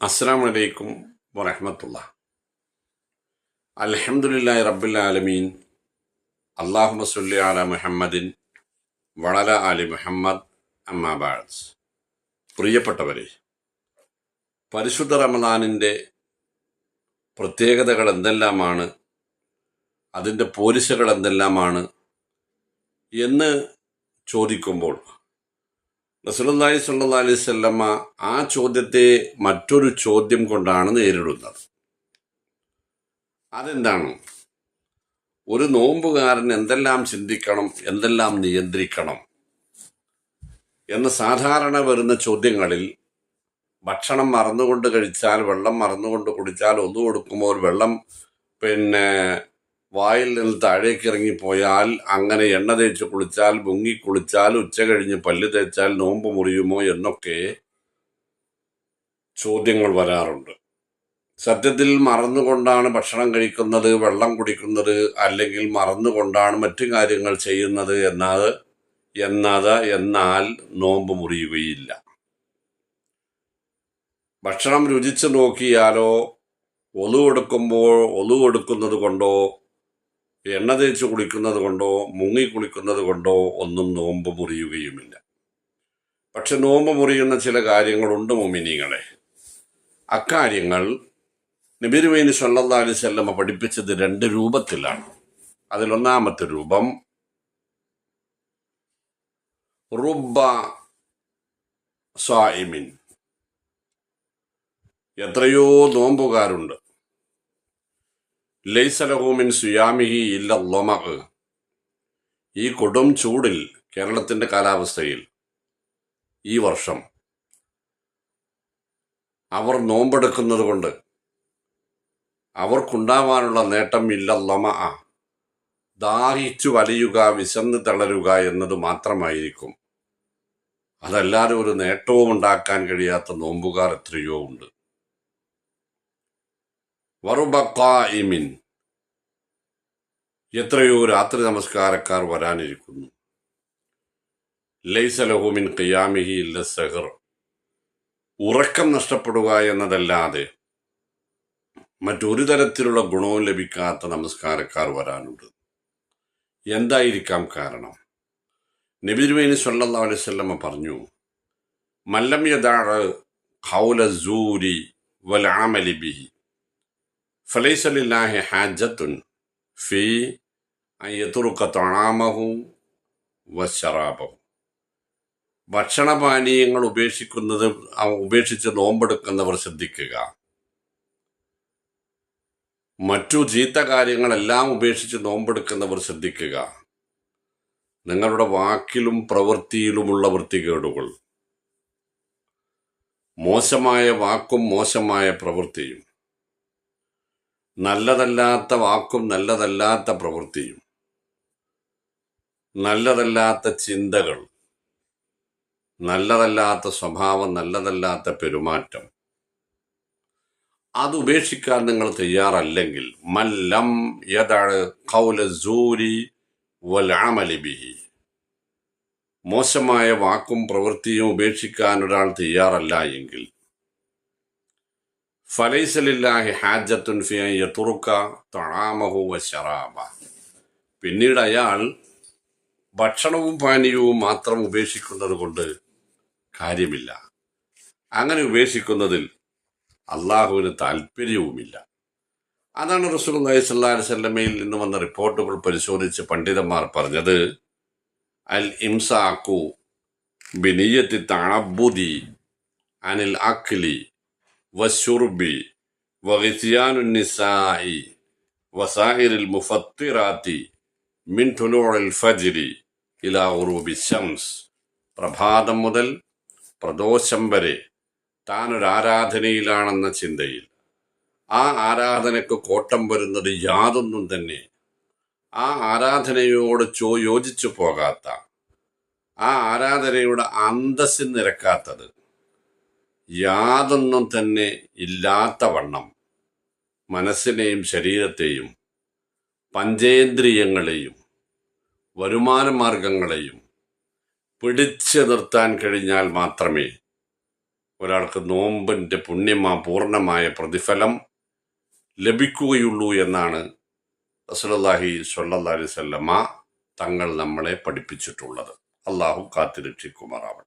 അസ്സാം വലൈക്കും വറഹമത്തുള്ള അലഹമുല്ലാ റബുല്ലാലമീൻ അള്ളാഹു മസുല്ലി അല മുഹമ്മദിൻ വളല അലി മുഹമ്മദ് അമ്മാബാസ് പ്രിയപ്പെട്ടവരെ പരിശുദ്ധ റമദാനിന്റെ പ്രത്യേകതകൾ എന്തെല്ലാമാണ്? അതിന്റെ പോലിശകൾ എന്തെല്ലാമാണ്? എന്ന് ചോദിക്കുമ്പോൾ റസൂലുള്ളാഹി സ്വല്ലല്ലാഹി അലൈഹി സ്വല്ലമ്മ ആ ചോദ്യത്തെ മറ്റൊരു ചോദ്യം കൊണ്ടാണ് നേരിടുന്നത്. അതെന്താണ്? ഒരു നോമ്പുകാരൻ എന്തെല്ലാം ചിന്തിക്കണം എന്തെല്ലാം നിയന്ത്രിക്കണം എന്ന് സാധാരണ വരുന്ന ചോദ്യങ്ങളിൽ ഭക്ഷണം മറന്നുകൊണ്ട് കഴിച്ചാൽ വെള്ളം മറന്നുകൊണ്ട് കുടിച്ചാൽ ഒന്നു കൊടുക്കുമ്പോൾ വെള്ളം പിന്നെ വായിൽ നിന്ന് താഴേക്ക് ഇറങ്ങിപ്പോയാൽ അങ്ങനെ എണ്ണ തേച്ച് കുളിച്ചാൽ മുങ്ങി കുളിച്ചാൽ ഉച്ച കഴിഞ്ഞ് പല്ല് തേച്ചാൽ നോമ്പ് മുറിയുമോ എന്നൊക്കെ ചോദ്യങ്ങൾ വരാറുണ്ട്. സത്യത്തിൽ മറന്നുകൊണ്ടാണ് ഭക്ഷണം കഴിക്കുന്നത് വെള്ളം കുടിക്കുന്നത് അല്ലെങ്കിൽ മറന്നുകൊണ്ടാണ് മറ്റു കാര്യങ്ങൾ ചെയ്യുന്നത് എന്നത് എന്നത് എന്നാൽ നോമ്പ് മുറിയുകയില്ല. ഭക്ഷണം രുചിച്ചു നോക്കിയാലോ ഒലു കൊടുക്കുമ്പോൾ ഒലു കൊടുക്കുന്നത് കൊണ്ടോ എണ്ണ തേച്ച് കുളിക്കുന്നത് കൊണ്ടോ മുങ്ങി കുളിക്കുന്നത് കൊണ്ടോ ഒന്നും നോമ്പ് മുറിയുകയുമില്ല. പക്ഷെ നോമ്പ് മുറിയുന്ന ചില കാര്യങ്ങളുണ്ട് മുമിനികളെ അക്കാര്യങ്ങൾ നബിരുവേനി സല്ലാ അലിസ്വല്ലമ്മ പഠിപ്പിച്ചത് രണ്ട് രൂപത്തിലാണ്. അതിലൊന്നാമത്തെ രൂപം റുബ സായിമിൻ എത്രയോ നോമ്പുകാരുണ്ട്. ലൈസലഹൂമിൻ സുയാമിഹി ഇല്ല ഈ കൊടും ചൂടിൽ കേരളത്തിന്റെ കാലാവസ്ഥയിൽ ഈ വർഷം അവർ നോമ്പെടുക്കുന്നത് കൊണ്ട് അവർക്കുണ്ടാവാനുള്ള നേട്ടം ഇല്ല ലൊമ ദാഹിച്ചു വലയുക വിശന്ന് തളരുക എന്നത് മാത്രമായിരിക്കും. അതല്ലാതെ ഒരു നേട്ടവും ഉണ്ടാക്കാൻ കഴിയാത്ത നോമ്പുകാർ എത്രയോ ഉണ്ട്. വറുബക്കായിമിൻ എത്രയോ രാത്രി നമസ്കാരക്കാർ വരാനിരിക്കുന്നു. ലൈസലഹുമിൻ ഖിയാമിഹി ഇല്ല സെഹർ ഉറക്കം നഷ്ടപ്പെടുക എന്നതല്ലാതെ മറ്റൊരു തരത്തിലുള്ള ഗുണവും ലഭിക്കാത്ത നമസ്കാരക്കാർ വരാനുണ്ട്. എന്തായിരിക്കാം കാരണം? നബിരുവേനി സല്ലാ അലൈവല്ലമ്മ പറഞ്ഞു മല്ലം യദാറ് ഖൗല സൂരി വൽ ഫലൈസലില്ലാഹി ഹാജത്തുൻ ഫീ അയ്യത്തുറുക്ക തൊണാമഹും വശറാബഹും ഭക്ഷണപാനീയങ്ങൾ ഉപേക്ഷിക്കുന്നത് ഉപേക്ഷിച്ച് നോമ്പെടുക്കുന്നവർ ശ്രദ്ധിക്കുക. മറ്റു ചീത്ത കാര്യങ്ങളെല്ലാം ഉപേക്ഷിച്ച് നോമ്പെടുക്കുന്നവർ ശ്രദ്ധിക്കുക. നിങ്ങളുടെ വാക്കിലും പ്രവൃത്തിയിലുമുള്ള വൃത്തികേടുകൾ. മോശമായ വാക്കും മോശമായ പ്രവൃത്തിയും. നല്ലതല്ലാത്ത വാക്കും നല്ലതല്ലാത്ത പ്രവൃത്തിയും നല്ലതല്ലാത്ത ചിന്തകൾ നല്ലതല്ലാത്ത സ്വഭാവം നല്ലതല്ലാത്ത പെരുമാറ്റം അത് ഉപേക്ഷിക്കാൻ നിങ്ങൾ തയ്യാറല്ലെങ്കിൽ മല്ലം യഥാണ് കൗല സൂരി വലാമലിബിഹി മോശമായ വാക്കും പ്രവൃത്തിയും ഉപേക്ഷിക്കാൻ ഒരാൾ തയ്യാറല്ല എങ്കിൽ ഫലൈസലില്ലാഹി ഹാജത്തുൻ ഫിയ തുറുക്ക തൊഴാമഹു വശറാബ പിന്നീട് അയാൾ ഭക്ഷണവും പാനീയവും മാത്രം ഉപേക്ഷിക്കുന്നത് കൊണ്ട് കാര്യമില്ല. അങ്ങനെ ഉപേക്ഷിക്കുന്നതിൽ അള്ളാഹുവിന് താല്പര്യവുമില്ല. അതാണ് റസൂൽ അലൈഹി സ്വല്ലാ നിന്ന് വന്ന റിപ്പോർട്ടുകൾ പരിശോധിച്ച് പണ്ഡിതന്മാർ പറഞ്ഞത് അൽ ഇംസാക്കു ബിനിയത്തി തണബുദി അനിൽ അഖ്ലി വശുർബി വഹിസിയാനുസായി വസാഹിരിൽ മുഫത്തിറാത്തി മിൻ ടുലൂറിൽ ഫജിരി ഇലാ ഉറൂബി ഷംസ് പ്രഭാതം മുതൽ പ്രദോഷം വരെ താനൊരാരാധനയിലാണെന്ന ചിന്തയിൽ. ആ ആരാധനയ്ക്ക് കോട്ടം വരുന്നത് യാതൊന്നും തന്നെ. ആ ആരാധനയോട് ചോ യോജിച്ചു പോകാത്ത ആ ആരാധനയുടെ അന്തസ്സിൽ നിരക്കാത്തത് യാതൊന്നും തന്നെ ഇല്ലാത്ത വണ്ണം. മനസ്സിനെയും ശരീരത്തെയും പഞ്ചേന്ദ്രിയങ്ങളെയും വരുമാന മാർഗങ്ങളെയും പിടിച്ചു നിർത്താൻ കഴിഞ്ഞാൽ മാത്രമേ ഒരാൾക്ക് നോമ്പിന്റെ പുണ്യമാ പൂർണമായ പ്രതിഫലം ലഭിക്കുകയുള്ളൂ എന്നാണ് റസൂലുള്ളാഹി സ്വല്ലല്ലാഹി അലൈഹി വസല്ലമ തങ്ങൾ നമ്മളെ പഠിപ്പിച്ചിട്ടുള്ളത്. അള്ളാഹു കാത്തിരക്ഷിക്കുമാറാവട്ടെ.